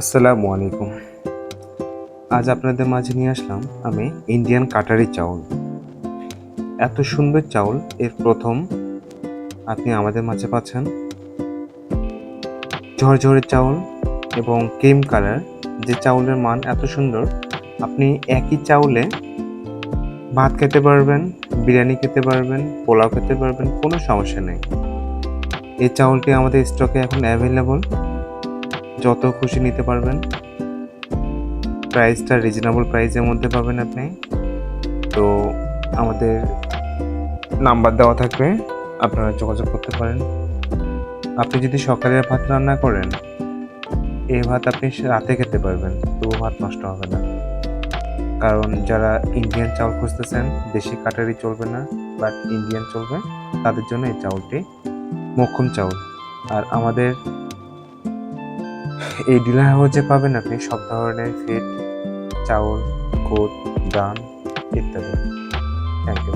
আসসালামু আলাইকুম। আজ আপনাদের মাঝে নিয়ে আসলাম আমি ইন্ডিয়ান কাটারি চাউল। এত সুন্দর চাউল, এর প্রথম আপনি আমাদের মাঝে পাচ্ছেন। ঝরঝরে চাউল এবং ক্রিম কালার, যে চাউলের মান এত সুন্দর, আপনি একই চাউলে ভাত খেতে পারবেন, বিরিয়ানি খেতে পারবেন, পোলাও খেতে পারবেন, কোনো সমস্যা নেই। এই চাউলটি আমাদের স্টকে এখন অ্যাভেলেবল যত খুশি নিতে পারবেন। প্রাইসটা রিজনেবল প্রাইসের মধ্যে পাবেন আপনি। তো আমাদের নাম্বার দেওয়া থাকবে, আপনারা যোগাযোগ করতে পারেন। আপনি যদি সকালে ভাত রান্না করেন, এই ভাত আপনি রাতে খেতে পারবেন তবু ভাত নষ্ট হবে না। কারণ যারা ইন্ডিয়ান চাউল খুঁজতেছেন, দেশি কাটারি চলবে না বাট ইন্ডিয়ান চলবে, তাদের জন্য এই চাউলটি মক্ষম চাউল। আর আমাদের এই ডিলার হাউসে পাবেন আপনি সব ধরনের ফিট চাউল খুদ দান ইত্যাদি। Thank you